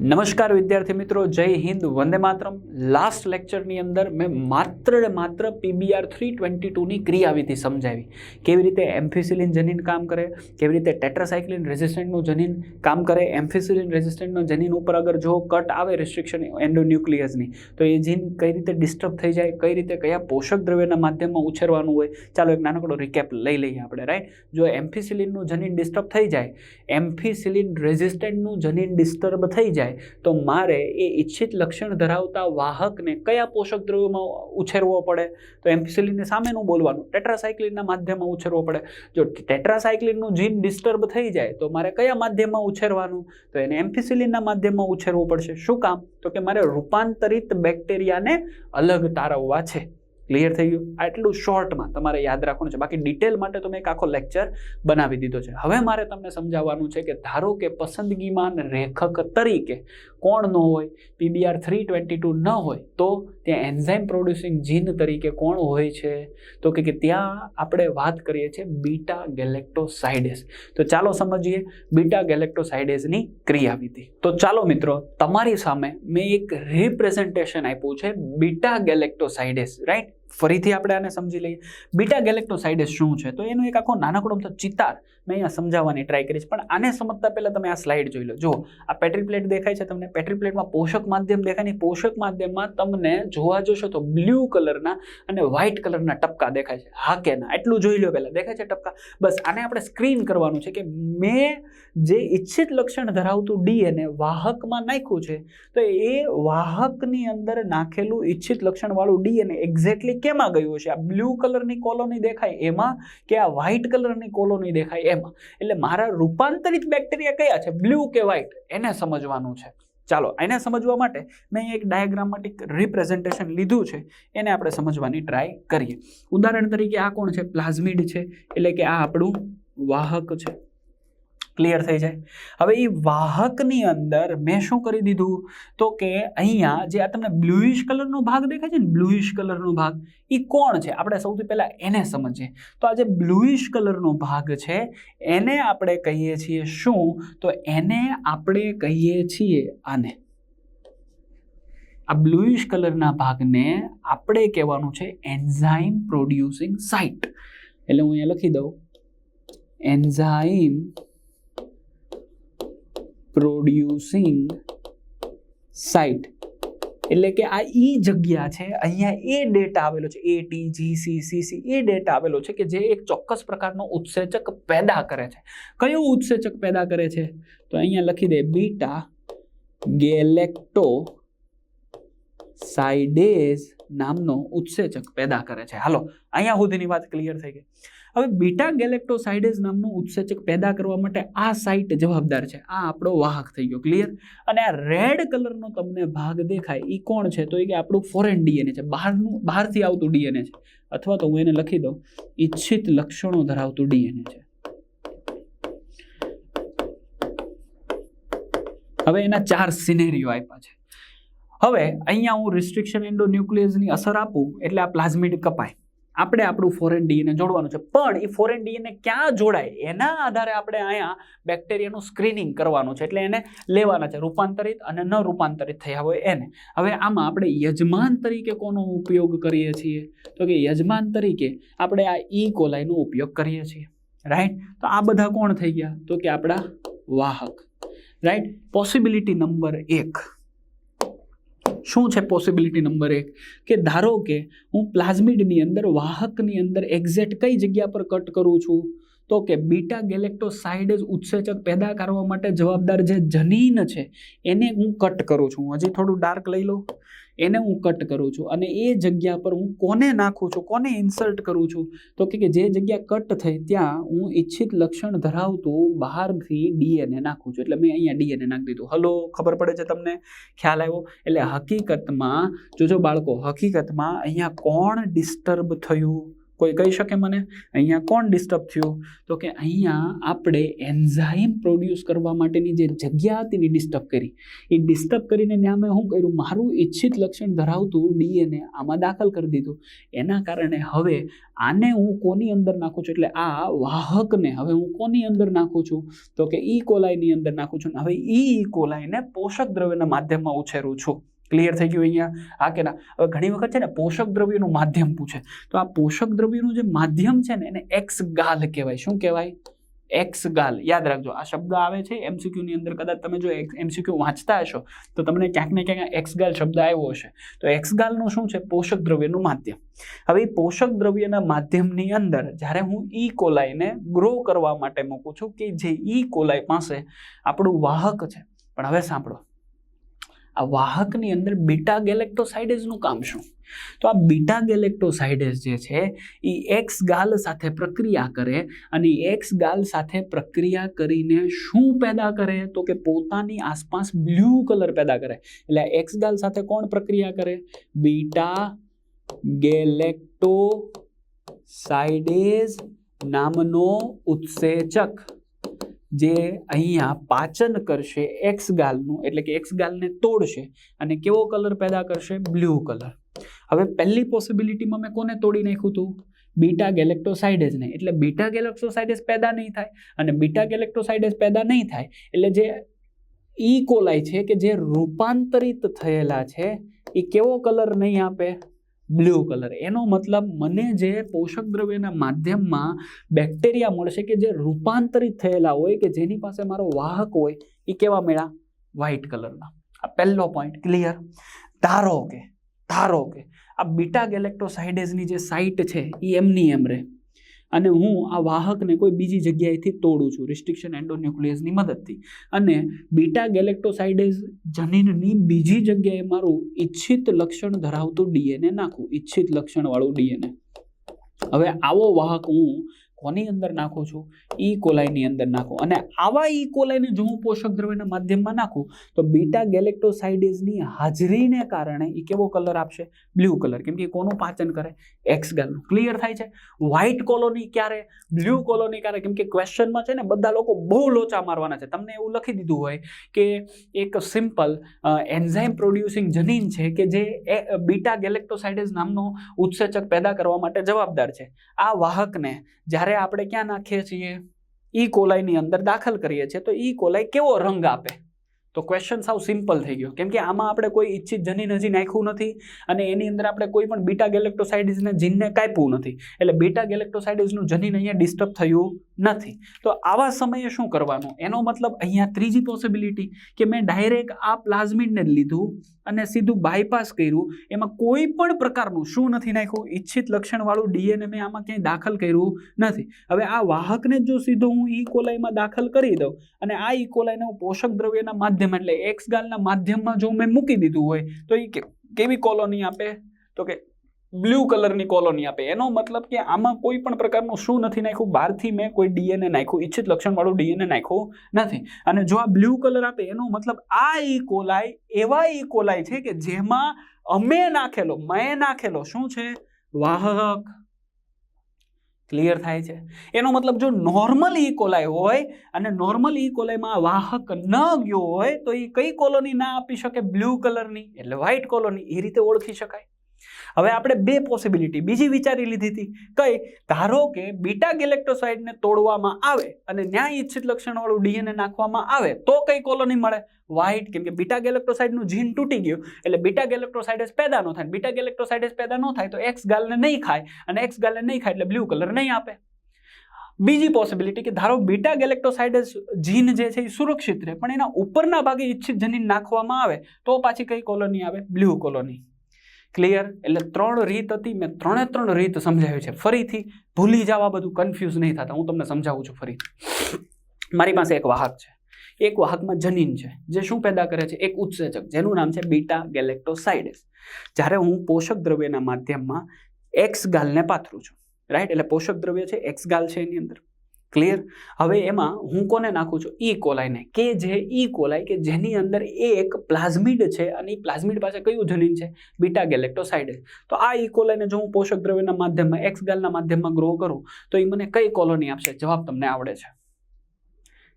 નમસ્કાર વિદ્યાર્થી મિત્રો, જય હિન્દ, વંદે માતરમ. લાસ્ટ લેક્ચરની અંદર મેં માત્ર માત્ર પીબીઆર થ્રી ટ્વેન્ટી ટુની ક્રિયાવિધિ સમજાવી. કેવી રીતે એમ્ફિસિલિન જનીન કામ કરે, કેવી રીતે ટેટ્રાસાયક્લિન રેઝિસ્ટન્ટનું જનીન કામ કરે, એમ્ફિસિલિન રેઝિસ્ટન્ટનું જનીન ઉપર અગર જો કટ આવે રિસ્ટ્રિક્શન એન્ડોન્યુક્લિયસની તો એ જીન કઈ રીતે ડિસ્ટર્બ થઈ જાય, કઈ રીતે કયા પોષક દ્રવ્યના માધ્યમમાં ઉછેરવાનું હોય? ચાલો એક નાનકડો રિકેપ લઈ લઈએ આપણે રાઈટ જો એમ્ફિસિલિનનું જનીન ડિસ્ટર્બ થઈ જાય, એમ્ફિસિલિન રેઝિસ્ટન્ટનું જનીન ડિસ્ટર્બ થઈ જાય તો મારે એ ઈચ્છિત લક્ષણ ધરાવતા વાહકને કયા પોષક દ્રવ્યોમાં ઉછેરવો પડે? તો એમ્ફિસિલિનને સામેનું બોલવાનું, ટેટ્રાસાયક્લિનના માધ્યમમાં ઉછેરવો પડે. જો ટેટ્રાસાયક્લિનનું જીન ડિસ્ટર્બ થઈ જાય, તો મારે કયા માધ્યમમાં ઉછેરવાનું? તો એને એમ્ફિસિલિનના માધ્યમમાં ઉછેરવું પડશે. શું કામ? તો કે મારે રૂપાંતરિત બેક્ટેરિયાને અલગ તારવવા છે. ક્લિયર થઈ ગયું? આટલું શોર્ટમાં તમારે યાદ રાખવાનું છે. બાકી ડિટેલ માટે તો મેં એક આખો લેક્ચર બનાવી દીધો છે. હવે મારે તમને સમજાવવાનું છે કે ધારો કે પસંદગીમાન રેખક તરીકે કોણ ન હોય પીબીઆર થ્રી ટ્વેન્ટી ટુ ન હોય, તો ત્યાં એન્ઝાઇમ પ્રોડ્યુસિંગ જીન તરીકે કોણ હોય છે? તો કે ત્યાં આપણે વાત કરીએ છીએ બીટા ગેલેક્ટોસાઇડેસ તો ચાલો સમજીએ બીટા ગેલેક્ટોસાઇડેસની ક્રિયાવિધિ. તો ચાલો મિત્રો, તમારી સામે મેં એક રિપ્રેઝન્ટેશન આપ્યું છે બીટા ગેલેક્ટોસાઇડેસ રાઈટ ફરીથી આપણે આને સમજી લઈએ. બીટા ગેલેક્ટોસાઇડેસ શું છે? તો એનો એક આખો નાનકડો અમથો ચિતાર મેં અહીંયા સમજાવવાની ટ્રાય કરીશ. પણ આને સમજતા પહેલાં તમે આ સ્લાઇડ જોઈ લો. જો આ પેટ્રી પ્લેટ દેખાય છે તમને. પેટ્રી પ્લેટમાં પોષક માધ્યમ દેખાય ને પોષક માધ્યમમાં તમને જોવા જશો તો બ્લુ કલરના અને વ્હાઇટ કલરના ટપકા દેખાય છે. હા કે ના? એટલું જોઈ લો પહેલાં. દેખાય છે ટપકા? બસ, આને આપણે સ્ક્રીન કરવાનું છે કે મેં જે ઈચ્છિત લક્ષણ ધરાવતું ડીએનએ વાહકમાં નાખ્યું છે, તો એ વાહકની અંદર નાખેલું ઈચ્છિત લક્ષણવાળું ડીએનએ એક્ઝેક્ટલી કેમાં ગયું હશે? આ બ્લુ કલરની કોલોની દેખાય એમાં કે આ વ્હાઇટ કલરની કોલોની દેખાય એમાં? એટલે મારા રૂપાંતરિત બેક્ટેરિયા કયા છે? બ્લુ કે વ્હાઇટ? એને સમજવાનું છે. ચાલો એને સમજવા માટે મેં એક ડાયાગ્રામેટિક રિપ્રેઝન્ટેશન લીધું છે. એને આપણે સમજવાની ટ્રાય કરીએ. ઉદાહરણ તરીકે આ કોણ છે? પ્લાઝમિડ છે. એટલે કે આ આપણું વાહક છે. ક્લિયર થઈ જાય. હવે એ વાહકની અંદર મેં શું કરી દીધું? તો કે અહીંયા જે આ તમને બ્લુઇશ કલરનો ભાગ દેખાય છે ને બ્લુઇશ કલરનો ભાગ એ કોણ છે? આપણે સૌથી પહેલાં એને સમજીએ. તો આ જે બ્લુઇશ કલરનો ભાગ છે, એને આપણે કહીએ છીએ શું? તો એને આપણે કહીએ છીએ આને. આ બ્લુઇશ કલરના ભાગને આપણે કહેવાનું છે એન્ઝાઇમ પ્રોડ્યુસિંગ સાઇટ એટલે હું અહીંયા લખી દઉં. એન્ઝાઇમ પ્રોડ્યુસિંગ સાઇટ એટલે કે આ ઈ જગ્યા છે, અહીંયા એ ડેટા આવેલો છે A T G C C C A data આવેલો છે કે જે એક ચોક્કસ પ્રકારનો ઉત્સેચક પેદા કરે છે. કયો ઉત્સેચક પેદા કરે છે? તો અહીંયા લખી દે બીટા ગેલેક્ટો સાઇડેઝ નામનો ઉત્સેચક પેદા કરે છે. હાલો, અહીંયા સુધીની વાત ક્લિયર થઈ ગઈ. હવે બીટા ગેલેક્ટોસાઇડેઝ નામનું ઉત્સેચક પેદા કરવા માટે આ સાઇટ જવાબદાર છે. આ આપણો વાહક થઈ ગયો ક્લિયર અને આ રેડ કલરનો તમને ભાગ દેખાય એ કોણ છે? તો એ કે આપણું ફોરેન ડીએનએ છે. બહારનું, બહારથી આવતું ડીએનએ છે. અથવા તો હું એને લખી દઉં, ઈચ્છિત લક્ષણો ધરાવતું ડીએનએ છે. હવે એના ચાર સિનેરીઓ આપ્યા છે. હવે અહીંયા હું રિસ્ટ્રિક્શન એન્ડોન્યુક્લિયસની અસર આપું, એટલે આ પ્લાઝમિડ કપાય. આપણે આપણું ફોરેન ડીએનએ જોડવાનું છે. પણ એ ફોરેન ડીએનએ ક્યાં જોડાય? એના આધારે આપણે અહીંયા બેક્ટેરિયાનું સ્ક્રીનિંગ કરવાનું છે. એટલે એને લેવાના છે. રૂપાંતરિત અને ન રૂપાંતરિત થયા હોય એને. હવે આમાં આપણે યજમાન તરીકે કોનો ઉપયોગ કરીએ છીએ? તો કે યજમાન તરીકે આપણે આ ઈ કોલાઈનો ઉપયોગ કરીએ છીએ. રાઈટ તો આ બધા કોણ થઈ ગયા? તો કે આપણા વાહક. રાઈટ પોસિબિલિટી નંબર એક. શું છે પોસિબિલિટી નંબર એક? કે ધારો કે હું પ્લાઝમિડની અંદર વાહકની અંદર એક્ઝેક્ટ કઈ જગ્યા પર કટ કરું છું, તો કે બીટા ગેલેક્ટોસાઇડેઝ ઉત્સેચક પેદા કરવા માટે જવાબદાર જે જનીન છે, એને હું કટ કરું છું. હજી થોડું ડાર્ક લઈ લો. એને હું કટ કરું છું. અને એ જગ્યા પર હું કોને નાખું છું, કોને ઇન્સર્ટ કરું છું? તો કે જે જગ્યા કટ થઈ ત્યાં હું ઈચ્છિત લક્ષણ ધરાવતું બહારથી ડીએનએ નાખું છું. એટલે મેં અહીંયા ડીએનએ નાખી દીધું. હલો, ખબર પડે છે તમને? ખ્યાલ આવ્યો? એટલે હકીકતમાં, જોજો બાળકો, હકીકતમાં અહીંયા કોણ ડિસ્ટર્બ થયું? કોઈ કહી શકે મને? અહીંયા કોણ ડિસ્ટર્બ થયું? તો કે અહીંયા આપણે એન્ઝાઇમ પ્રોડ્યુસ કરવા માટેની જે જગ્યા હતી એની ડિસ્ટર્બ કરી. એ ડિસ્ટર્બ કરીને ત્યાં મેં શું કર્યું? મારું ઈચ્છિત લક્ષણ ધરાવતું ડીએનએ આમાં દાખલ કરી દીધું. એના કારણે હવે આને હું કોની અંદર નાખું છું? એટલે આ વાહકને હવે હું કોની અંદર નાખું છું? તો કે ઈ કોલાઈની અંદર નાખું છું. હવે ઈ કોલાઈને પોષક દ્રવ્યના માધ્યમમાં ઉછેરું છું. ક્લિયર થઈ ગયું અહીંયા? આ કે ના? હવે ઘણી વખત છે ને પોષક દ્રવ્યનું માધ્યમ પૂછે. તો આ પોષક દ્રવ્યનું જે માધ્યમ છે ને, એને એક્સ ગાલ કહેવાય. શું કહેવાય? એક્સ ગાલ. યાદ રાખજો, આ શબ્દ આવે છે એમસીક્યુની અંદર. કદાચ તમે જો એમસીક્યુ વાંચતા હશો, તો તમને ક્યાંક ને ક્યાંક એક્સ ગાલ શબ્દ આવ્યો હશે. તો એક્સ ગાલનું શું છે? પોષક દ્રવ્યનું માધ્યમ. હવે પોષક દ્રવ્યના માધ્યમની અંદર, જ્યારે હું ઈ કોલાઈને ગ્રો કરવા માટે મૂકું છું, કે જે ઈ કોલાઈ પાસે આપણું વાહક છે. પણ હવે સાંભળો. આ વાહકની અંદર બીટા ગેલેક્ટોસાઇડેઝનું કામ શું? તો આ બીટા ગેલેક્ટોસાઇડેઝ જે છે એ એક્સ ગાલ સાથે પ્રક્રિયા કરે અને એક્સ ગાલ સાથે પ્રક્રિયા કરીને શું પેદા કરે? તો કે પોતાની આસપાસ બ્લુ કલર પેદા કરે. એટલે એક્સ ગાલ સાથે કોણ પ્રક્રિયા કરે? બીટા ગેલેક્ટો સાઇડેઝ નામનો ઉત્સેચક. જે અહીંયા પાચન કરશે એક્સ ગાલનું, એટલે કે એક્સ ગાલને તોડશે અને કેવો કલર પેદા કરશે? Blue colour. હવે પહેલી પોસિબિલિટીમાં મેં કોને તોડી નાખ્યું હતું બીટા ગેલેક્ટોસાઇડેઝને એટલે બીટા ગેલેક્ટોસાઇડેઝ પેદા નહીં થાય અને બીટા ગેલેક્ટોસાઇડેઝ પેદા નહીં થાય એટલે જે ઈ કોલાઈ છે કે જે રૂપાંતરિત થયેલા છે એ કેવો કલર નહીં આપે? બ્લુ કલર એનો મતલબ મને જે પોષક દ્રવ્યના માધ્યમમાં બેક્ટેરિયા મળશે કે જે રૂપાંતરિત થયેલા હોય કે જેની પાસે મારો વાહક હોય, એ કેવા મેળા વ્હાઇટ કલરના આ પહેલો પોઈન્ટ ક્લિયર ધારો કે ધારો કે આ બીટા ગેલેક્ટોસાઇડેઝની જે સાઇટ છે, એ એમની એમ રહે અને હું આ વાહકને કોઈ બીજી જગ્યાએથી તોડું છું રિસ્ટ્રિક્શન એન્ડોન્યુક્લિયસની મદદથી. અને બીટા ગેલેક્ટોસાઇડેઝ જનીનની બીજી જગ્યાએ મારું ઈચ્છિત લક્ષણ ધરાવતું ડીએનએ નાખું, ઈચ્છિત લક્ષણવાળું ડીએનએ. હવે આવો વાહક હું કોની અંદર નાખું છું? ઈ કોલાઈની અંદર નાખું. અને આવા ઈ કોલાઈને જો હું પોષક દ્રવ્યના માધ્યમમાં નાખું, તો બીટા ગેલેક્ટોસાઇડેઝની હાજરીને કારણે એ કેવો કલર આપશે? બ્લુ કલર કેમ કે કોનું પાચન કરે? એક્સ ગાલનું. ક્લિયર થાય છે? વ્હાઇટ કોલોની ક્યારે? બ્લુ કોલોની ક્યારે? કેમ કે ક્વેશ્ચનમાં છે ને બધા લોકો બહુ લોચા મારવાના છે. તમને એવું લખી દીધું હોય કે એક સિમ્પલ એન્ઝાઇમ પ્રોડ્યુસિંગ જનીન છે કે જે બીટા ગેલેક્ટોસાઇડેઝ નામનો ઉત્સેચક પેદા કરવા માટે જવાબદાર છે. આ વાહકને જ્યારે આપણે ક્યાં નાખીએ છીએ? ઈ કોલાઈની અંદર દાખલ કરીએ છીએ, તો ઈ કોલાઈ કેવો રંગ આપે? તો ક્વેશ્ચન સાવ સિમ્પલ થઈ ગયો. કેમ કે આમાં આપણે કોઈ ઈચ્છિત જનીન હજી નાખ્યું નથી અને એની અંદર આપણે કોઈ પણ બીટા ગેલેક્ટોસાઇડિસના જીનને કાપ્યું નથી. એટલે બીટા ગેલેક્ટોસાઇડિસનું જનીન અહીંયા ડિસ્ટર્બ થયું નથી. તો આવા સમયે શું કરવાનું? એનો મતલબ અહીંયા ત્રીજી પોસિબિલિટી કે મેં ડાયરેક્ટ આ પ્લાઝમિડને જ લીધું અને સીધું બાયપાસ કર્યું. એમાં કોઈ પણ પ્રકારનું શું નથી નાખ્યું? ઈચ્છિત લક્ષણવાળું ડીએનએ મેં આમાં ક્યાંય દાખલ કર્યું નથી. હવે આ વાહકને જો સીધો હું ઈ કોલાઈમાં દાખલ કરી દઉં અને આ ઈ કોલાઈને હું પોષક દ્રવ્યના માધ્યમ એટલે એક્સ ગાલના માધ્યમમાં જો મેં મૂકી દીધું હોય, તો એ કેવી કોલોની આપે? તો કે બ્લુ કલરની કોલોની આપે. એનો મતલબ કે આમાં કોઈ પણ પ્રકારનું શું નથી નાખ્યું? બહારથી મેં કોઈ ડીએનએ નાખ્યું. ઈચ્છિત લક્ષણવાળું ડીએનએ નાખ્યું નથી. અને જો આ બ્લુ કલર આપે, એનો મતલબ આ ઈ કોલાઈ એવા ઈ કોલાઈ છે કે જેમાં અમે નાખેલો, મેં નાખેલો. શું છે? વાહક. ક્લિયર થાય છે. એનો મતલબ જો નોર્મલ ઈ કોલાય હોય અને નોર્મલ ઈ કોલાયમાં વાહક ન ગયો હોય તો એ કઈ કોલોની ના આપી શકે? બ્લુ કલરની એટલે વ્હાઇટ કોલોની એ રીતે ઓળખી શકાય. હવે આપણે બે પોસિબિલિટી બીજી વિચારી લીધી હતી. કઈ? ધારો કે બીટા ગેલેક્ટોસાઇડને તોડવામાં આવે અને ન્યાય ઇચ્છિત લક્ષણવાળું ડીએનએ નાખવામાં આવે, તો કઈ કોલોની મળે? વ્હાઇટ કેમ કે બીટા ગેલેક્ટોસાઇડનું જીન તૂટી ગયું, એટલે બીટા ગેલેક્ટોસાઇડસ પેદા ન થાય. બીટા ગેલેક્ટોસાઇડેસ પેદા ન થાય તો એક્સ ગાલને નહીં ખાય, અને એક્સ ગાલને નહીં ખાય એટલે બ્લુ કલર નહીં આપે. બીજી પોસિબિલિટી કે ધારો બીટા ગેલેક્ટોસાઇડસ જીન જે છે એ સુરક્ષિત રહે, પણ એના ઉપરના ભાગે ઈચ્છિત જનીન નાખવામાં આવે, તો પાછી કઈ કોલોની આવે? બ્લુ કોલોની ક્લિયર એટલે ત્રણ રીત હતી, મેં ત્રણે ત્રણ રીત સમજાવી છે. ફરીથી ભૂલી જવા બધું કન્ફ્યુઝ નહીં થતા. હું તમને સમજાવું છું ફરીથી. મારી પાસે એક વાહક છે. એક વાહકમાં જનીન છે, જે શું પેદા કરે છે? એક ઉત્સેચક, જેનું નામ છે બીટા ગેલેક્ટોસાઇડસ જ્યારે હું પોષક દ્રવ્યના માધ્યમમાં એક્સ ગાલને પાથરું છું રાઈટ એટલે પોષક દ્રવ્ય છે એક્સ ગાલ છે એની અંદર. ક્લિયર હવે એમાં હું કોને નાખું છું? ઈ કોલાઈને કે જે ઈ કોલાઈ કે જેની અંદર એક પ્લાઝમિડ છે અને એ પ્લાઝમિડ પાસે કયું જનીન છે? Beta galactoside. તો આ ઈ કોલાઈને જો હું પોષક દ્રવ્યના માધ્યમમાં એક્સ ગાલના માધ્યમમાં ગ્રો કરું, તો એ મને કઈ કોલોની આપશે? જવાબ તમને આવડે છે.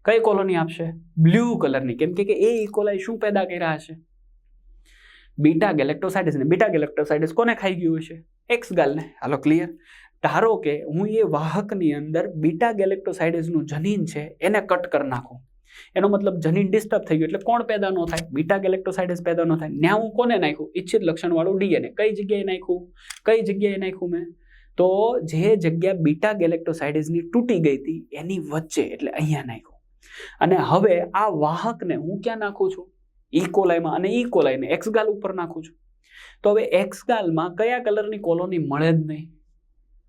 કઈ કોલોની આપશે? બ્લુ કલરની કેમ કે એ ઈ કોલાઈ શું પેદા કર્યા હશે? બીટા ગેલેક્ટોસાઇડસ ને બીટા ગેલેક્ટોસાઇડસ કોને ખાઈ ગયું હશે? એક્સ ગાલને. હાલો ક્લિયર ધારો કે હું એ વાહકની અંદર બીટા ગેલેક્ટોસાઇડસનું જનીન છે, એને કટ કરી નાખું. એનો મતલબ જનીન ડિસ્ટર્બ થઈ ગયું એટલે કોણ પેદા ન થાય? બીટા ગેલેક્ટોસાઇડસ પેદા ન થાય. ત્યાં હું કોને નાખ્યું ઇચ્છિત લક્ષણવાળું ડીએનએ. કઈ જગ્યાએ નાખ્યું કઈ જગ્યાએ નાખ્યું મેં? તો જે જગ્યા બીટા ગેલેક્ટોસાઇડસની તૂટી ગઈ હતી, એની વચ્ચે એટલે અહીંયા નાખ્યું. અને હવે આ વાહકને હું ક્યાં નાખું છું? ઈ કોલાઈમાં અને ઇકોલાઈને એક્સગાલ ઉપર નાખું છું. તો હવે એક્સગાલમાં કયા કલરની કોલોની મળે જ નહીં?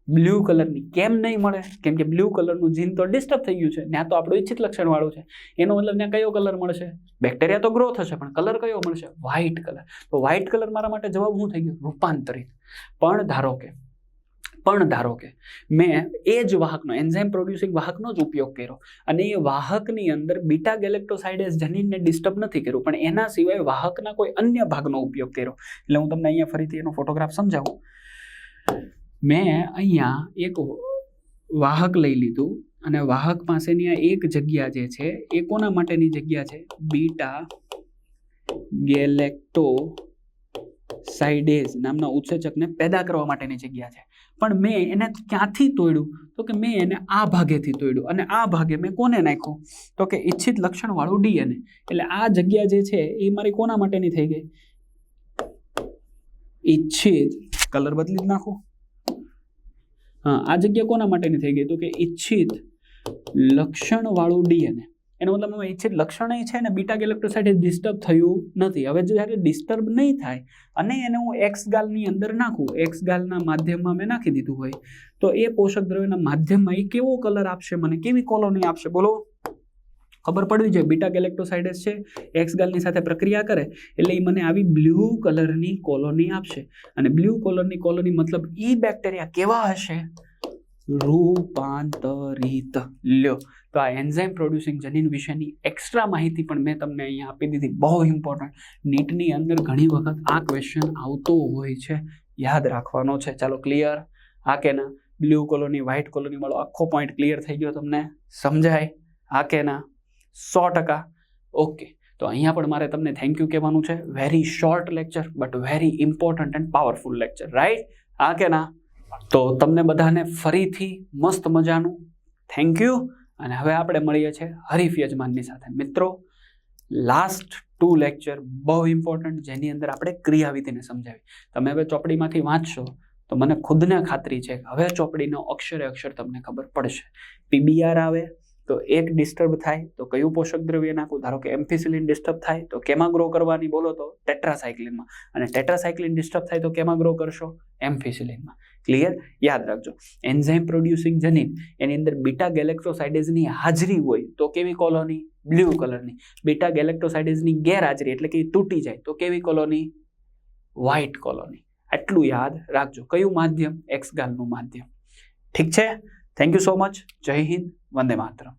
બ્લુ કલરની કેમ નહીં મળે? કેમ કે બ્લુ કલરનું જીન તો ડિસ્ટર્બ થઈ ગયું છે. ત્યાં તો આપણું ઈચ્છિત લક્ષણવાળું છે. એનો મતલબ ત્યાં કયો કલર મળશે? બેક્ટેરિયા તો ગ્રો થશે, પણ કલર કયો મળશે? વ્હાઇટ કલર તો વ્હાઇટ કલર મારા માટે જવાબ શું થઈ ગયો? રૂપાંતરિત. પણ ધારો કે, પણ ધારો કે, મેં એ જ વાહકનો એન્ઝાઇમ પ્રોડ્યુસિંગ વાહકનો જ ઉપયોગ કર્યો. અને એ વાહકની અંદર બીટા ગેલેક્ટોસાઇડેસ જનીનને ડિસ્ટર્બ નથી કર્યું, પણ એના સિવાય વાહકના કોઈ અન્ય ભાગનો ઉપયોગ કર્યો. એટલે હું તમને અહીંયા ફરીથી એનો ફોટોગ્રાફ સમજાવું. મેં અહીંયા એક વાહક લઈ લીધું અને વાહક પાસેની આ એક જગ્યા જે છે એ કોના માટેની જગ્યા છે? બીટા ગેલેક્ટો સાઇડેઝ નામના ઉત્સેચકને પેદા કરવા માટેની જગ્યા છે. પણ મેં એને ક્યાંથી તોડ્યું? તો કે મેં એને આ ભાગેથી તોડ્યું અને આ ભાગે મેં કોને નાખ્યું? તો કે ઈચ્છિત લક્ષણવાળું ડીએનએ. એટલે આ જગ્યા જે છે એ મારી કોના માટેની થઈ ગઈ? ઈચ્છિત. કલર બદલી જ નાખું. હા, આ જગ્યા કોના માટેની થઈ ગઈ? તો કે ઈચ્છિત લક્ષણવાળું ડીએનએ. એનો મતલબ એમાં ઈચ્છિત લક્ષણ છે ને, બીટા ગેલેક્ટોસાઇડ ડિસ્ટર્બ થયું નથી. હવે જ્યારે ડિસ્ટર્બ નહીં થાય અને એને હું એક્સ ગાલની અંદર નાખું એક્સ ગાલના માધ્યમમાં મેં નાખી દીધું હોય, તો એ પોષક દ્રવ્યના માધ્યમમાં એ કેવો કલર આપશે? મને કેવી કોલોની આપશે? બોલો. ખબર પડવી જોઈએ. બીટા ગેલેક્ટોસાઇડસ છે એક્સ ગાલની સાથે પ્રક્રિયા કરે એટલે એ મને આવી બ્લુ કલરની કોલોની આપશે. અને બ્લુ કલરની કોલોની મતલબ ઈ બેક્ટેરિયા કેવા હશે? રૂપાંતરિત. લ્યો. તો આ એન્ઝાઇમ પ્રોડ્યુસિંગ જનીન વિશેની એક્સ્ટ્રા માહિતી પણ મેં તમને અહીંયા આપી દીધી. બહુ ઇમ્પોર્ટન્ટ. નીટની અંદર ઘણી વખત આ ક્વેશ્ચન આવતો હોય છે. યાદ રાખવાનો છે. ચાલો ક્લિયર. હા કે ના બ્લુ કોલોની, વ્હાઇટ કોલોની વાળો આખો પોઈન્ટ ક્લિયર થઈ ગયો તમને. સમજાય? હા કે ના સો ટકા. ઓકે તો અહીંયા પણ મારે તમને થેન્ક યુ કહેવાનું છે. Very short lecture but very important and powerful lecture right હા કે ના? તો તમને બધાને ફરીથી મસ્ત મજાનું થેન્ક યુ અને હવે આપણે મળીએ છીએ હરીફ યજમાનની સાથે. મિત્રો લાસ્ટ ટુ લેક્ચર બહુ ઇમ્પોર્ટન્ટ જેની અંદર આપણે ક્રિયાવિધિને સમજાવી. તમે હવે ચોપડીમાંથી વાંચશો, તો મને ખુદને ખાતરી છે કે હવે ચોપડીનો અક્ષરે અક્ષર તમને ખબર પડશે. પીબીઆર આવે તો એક ડિસ્ટર્બ થાય, તો કયું પોષક દ્રવ્ય નાખવું? ધારો કે એમ્ફિસિલિન ડિસ્ટર્બ થાય, તો કેમાં ગ્રો કરવાની? બોલો તો ટેટ્રાસાયક્લિનમાં અને ટેટ્રાસાયક્લિન ડિસ્ટર્બ થાય, તો કેમાં ગ્રો કરશો? એમ્ફિસિલિનમાં ક્લિયર યાદ રાખજો. એન્ઝાઇમ પ્રોડ્યુસિંગ જનીન, એની અંદર બીટા ગેલેક્ટોસાઇડેઝની હાજરી હોય, તો કેવી કોલોની બ્લુ કલરની બીટા ગેલેક્ટોસાઇડેઝની ગેરહાજરી, એટલે કે તૂટી જાય, તો કેવી કોલોની વ્હાઇટ કોલોની આટલું યાદ રાખજો. કયું માધ્યમ? એક્સગાલનું માધ્યમ. ઠીક છે? થેન્ક યુ સો મચ જય હિન્દ વંદે માતરમ